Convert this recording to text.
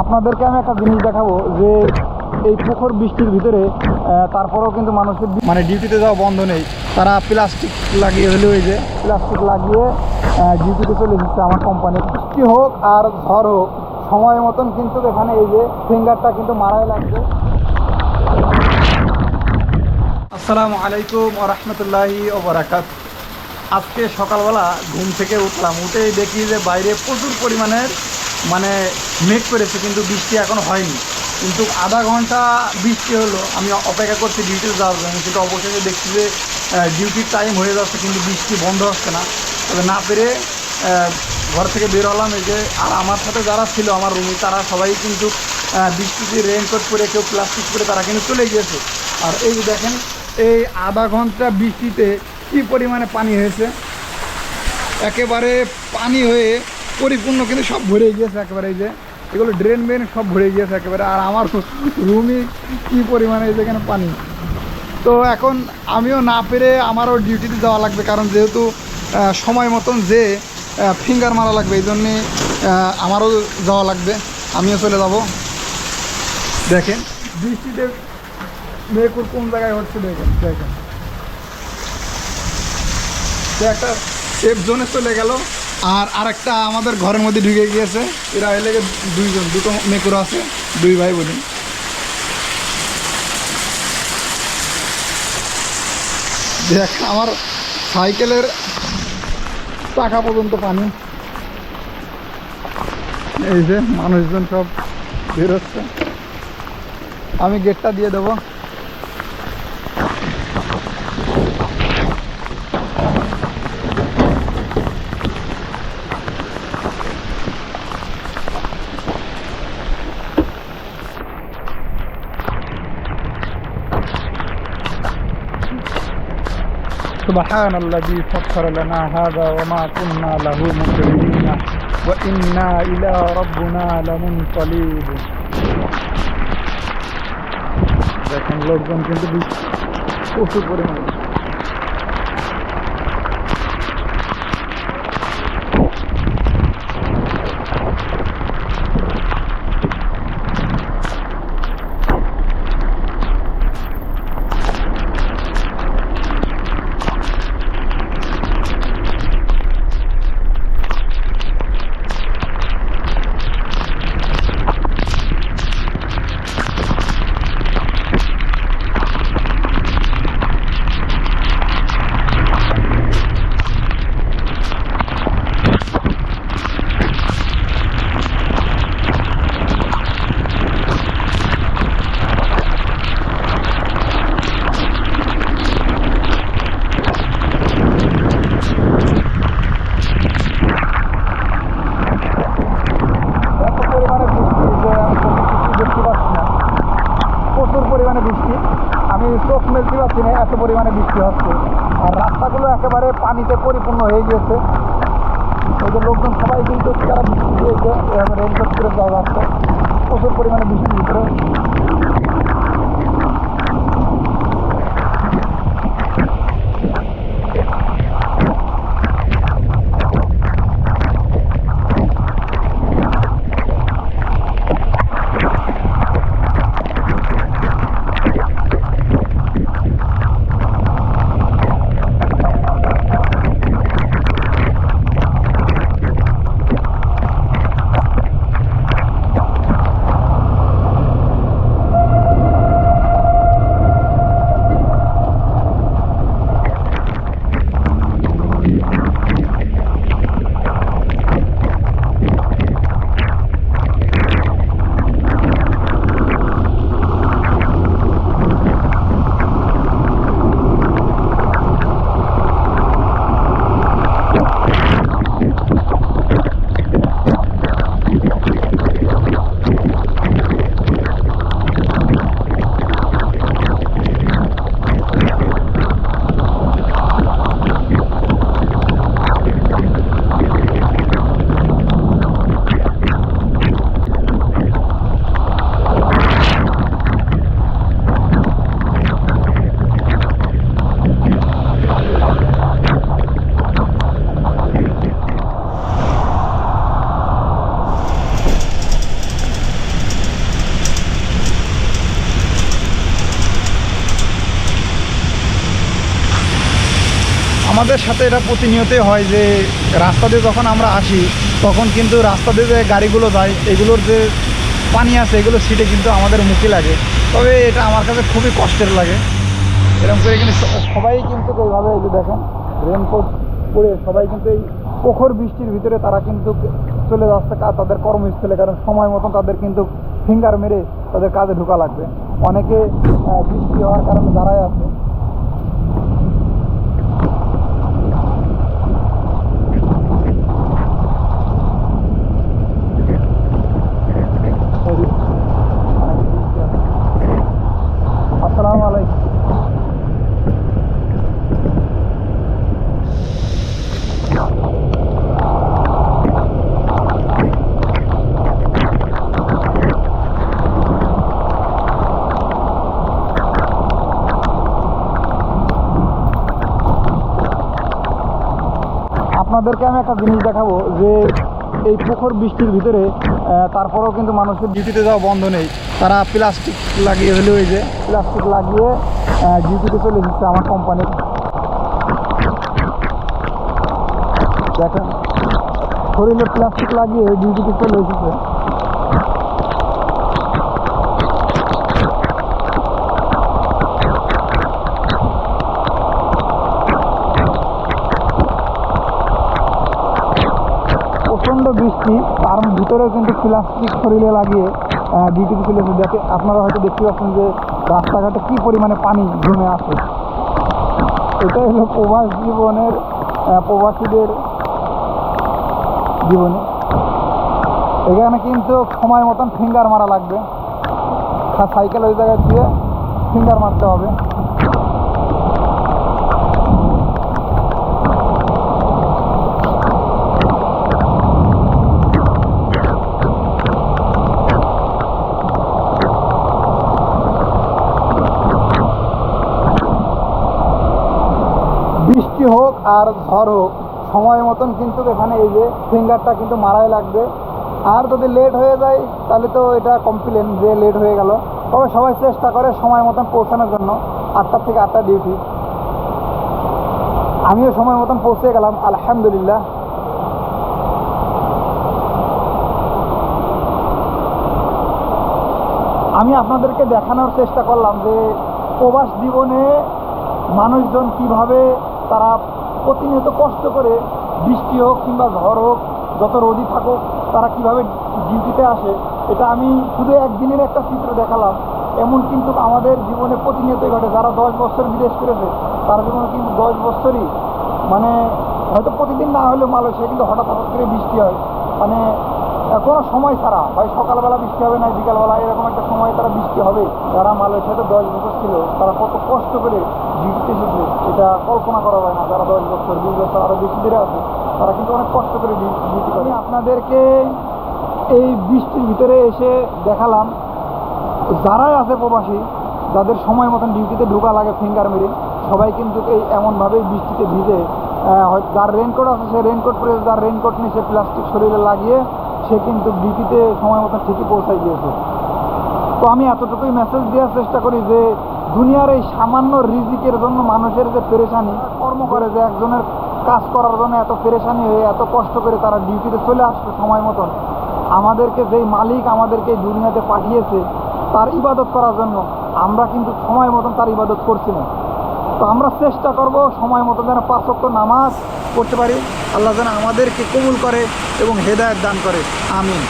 আপনাদেরকে আমি একটা জিনিস দেখাবো যে এই পুকুর বৃষ্টির ভিতরে তারপরেও কিন্তু মানুষের মানে ডিউটিতে যাওয়া বন্ধ নেই। তারা প্লাস্টিক লাগিয়ে হলে ওই যে। প্লাস্টিক লাগিয়ে ডিউটিতে চলে এসেছে আমার কোম্পানি বৃষ্টি হোক আর ঝড় হোক সময় মতন কিন্তু এখানে এই যে ফিঙ্গারটা কিন্তু মারাই লাগছে আসসালামু আলাইকুম রহমতুল্লাহি ওবরাকাত আজকে সকালবেলা ঘুম থেকে উঠলাম। উঠেই দেখি যে বাইরে প্রচুর পরিমাণের মানে মেঘ করেছে, কিন্তু বৃষ্টি এখনও হয়নি। কিন্তু আধা ঘণ্টা বৃষ্টি হলো, আমি অপেক্ষা করছি ডিউটিতে যাওয়ার জন্য। কিন্তু অবশেষে দেখছি যে ডিউটির টাইম হয়ে যাচ্ছে, কিন্তু বৃষ্টি বন্ধ হচ্ছে না। তবে না পেরে ঘর থেকে বের হলাম এই যে, আর আমার সাথে যারা ছিল, আমার রুমে তারা সবাই কিন্তু বৃষ্টিতে রেনকোট পরে কেউ প্লাস্টিক পরে, তারা কিন্তু চলে গিয়েছে। আর এই যে দেখেন, এই আধা ঘণ্টা বৃষ্টিতে কি পরিমাণে পানি হয়েছে? একেবারে পানি হয়ে পরিপূর্ণ, কিন্তু সব ভরে গিয়েছে একেবারে এই যে, এগুলো ড্রেন মেন সব ভরে গিয়েছে একেবারে। আর আমার রুমই কি পরিমাণে এই যেখানে পানি। তো এখন আমিও না পেরে আমারও ডিউটিতে যাওয়া লাগবে, কারণ যেহেতু সময় মতন যে ফিঙ্গার মারা লাগবে, এই জন্যে আমারও যাওয়া লাগবে। আমিও চলে যাব। দেখেন, বৃষ্টিতে মেয়েকুর কোন জায়গায় হচ্ছে দেখেন দেখেন। একটা সেফ জোনে চলে গেল। আর আরেকটা আমাদের ঘরের মধ্যে ঢুকে গিয়েছে। এরা এলে দুইজন, দুটো মেকুর আছে, দুই ভাই বোন। দেখ, আমার সাইকেলের চাকা পর্যন্ত পানি। এই যে মানুষজন সব বেরোচ্ছে। আমি গেটটা দিয়ে দেবো। سبحان الذي سخر لنا هذا وما كنا له مقرنين وإنا إلى ربنا لمنقلب দেখেন লোকজন কিন্তু বেশ প্রচুর পরিমাণে চোখ মেলতে পারছি না এত পরিমাণে বৃষ্টি হচ্ছে। আর রাস্তাগুলো একেবারে পানিতে পরিপূর্ণ হয়ে গিয়েছে। এই যে লোকজন সবাই কিন্তু তারা বৃষ্টি দিয়েছে এভাবে রেনকোট করে যাওয়া যাচ্ছে। প্রচুর পরিমাণে বৃষ্টির আমাদের সাথে এটা প্রতিনিয়তই হয় যে রাস্তা দিয়ে যখন আমরা আসি, তখন কিন্তু রাস্তা দিয়ে যে গাড়িগুলো যায়, এগুলোর যে পানি আছে, এগুলো সিটে কিন্তু আমাদের মুখে লাগে। তবে এটা আমার কাছে খুবই কষ্টের লাগে। এরকম করে স- সবাই কিন্তু এইভাবে এই যে দেখেন রেনকোট পরে সবাই কিন্তু এই প্রখর বৃষ্টির ভিতরে তারা কিন্তু চলে যাচ্ছে তাদের কর্মস্থলে, কারণ সময় মতন তাদের কিন্তু ফিঙ্গার মেরে তাদের কাজে ঢোকা লাগবে। অনেকে বৃষ্টি হওয়ার কারণে দাঁড়ায় আছে আসসালামু আলাইকুম আপনাদেরকে আমি একটা জিনিস দেখাবো যে এই পুকুর বৃষ্টির ভিতরে তারপরেও কিন্তু মানুষের ডিউটিতে যাওয়া বন্ধ নেই। তারা প্লাস্টিক লাগিয়ে হলে ওই যে, প্লাস্টিক লাগিয়ে ডিউটিতে চলে এসেছে আমার কোম্পানির দেখেন, শরীরে প্লাস্টিক লাগিয়ে ডিউটিতে চলে এসেছে। বৃষ্টি তার ভিতরেও কিন্তু প্লাস্টিক শরীরে লাগিয়ে ডিউটিতে চলে এসেছে দেখে আপনারা হয়তো দেখতে পাচ্ছেন যে রাস্তাঘাটে কী পরিমাণে পানি জমে আছে। এটাই হলো প্রবাস জীবনের প্রবাসীদের জীবনে। এখানে কিন্তু সময় মতন ফিঙ্গার মারা লাগবে। সাইকেল ওই জায়গায় দিয়ে ফিঙ্গার মারতে হবে বৃষ্টি হোক আর ঝড় হোক সময় মতন কিন্তু এখানে এই যে ফিঙ্গারটা কিন্তু মারাই লাগবে। আর যদি লেট হয়ে যায়, তাহলে তো এটা কমপ্লেন যে লেট হয়ে গেল। তবে সবাই চেষ্টা করে সময় মতন পৌঁছানোর জন্য, আটটা থেকে আটটা ডিউটি আমিও সময় মতন পৌঁছে গেলাম, আলহামদুলিল্লাহ। আমি আপনাদেরকে দেখানোর চেষ্টা করলাম যে প্রবাস জীবনে মানুষজন কীভাবে তারা প্রতিনিয়ত কষ্ট করে বৃষ্টি হোক কিংবা ঝড় হোক, যত রোদই থাকুক, তারা কীভাবে ডিউটিতে আসে, এটা আমি শুধু একদিনের একটা চিত্র দেখালাম। এমন কিন্তু আমাদের জীবনে প্রতিনিয়ত ঘটে। যারা দশ বছর বিদেশ করেছে তার জীবনে কিন্তু দশ বছরই মানে হয়তো প্রতিদিন না হলেও মালয়েশিয়া কিন্তু হঠাৎ হঠাৎ করে বৃষ্টি হয়। মানে কোনো সময় ছাড়া হয় সকালবেলা বৃষ্টি হবে না, বিকালবেলা এরকম একটা সময় তারা বৃষ্টি হবে। যারা মালয়েশিয়াতে দশ বছর ছিল, তারা কত কষ্ট করে ডিউটিতে এসেছে এটা কল্পনা করা যায় না। যারা দশ বছর, বিশ বছর আরও বেশি ধরে আছে, তারা কিন্তু অনেক কষ্ট করে ডিউটি করে। আপনাদেরকে এই বৃষ্টির ভিতরে এসে দেখালাম, যারাই আছে প্রবাসী, যাদের সময় মতন ডিউটিতে ঢোকা লাগে ফিঙ্গার মেরে, সবাই কিন্তু এই এমনভাবেই বৃষ্টিতে ভিজে হয়তো যার রেনকোট আছে, সে রেনকোট পরে যার রেনকোট নিয়ে সে প্লাস্টিক শরীরে লাগিয়ে, সে কিন্তু ডিউটিতে সময় মতন ঠিকই পৌঁছাই দিয়েছে তো আমি এতটুকুই মেসেজ দেওয়ার চেষ্টা করি যে দুনিয়ার এই সামান্য রিজিকের জন্য মানুষের যে পেরেশানি, কর্ম করে যে একজনের কাজ করার জন্য এত পেরেশানি হয়ে, এত কষ্ট করে তারা ডিউটিতে চলে আসছে সময় মতন, আমাদেরকে যেই মালিক আমাদেরকে এই দুনিয়াতে পাঠিয়েছে, তার ইবাদত করার জন্য, আমরা কিন্তু সময় মতন তার ইবাদত করছি না। তো আমরা চেষ্টা করব সময় মতো যেন পাঁচক্ত নামাজ পড়তে পারি। আল্লাহ যেন আমাদেরকে কবুল করে এবং হেদায়ত দান করে। আমিন।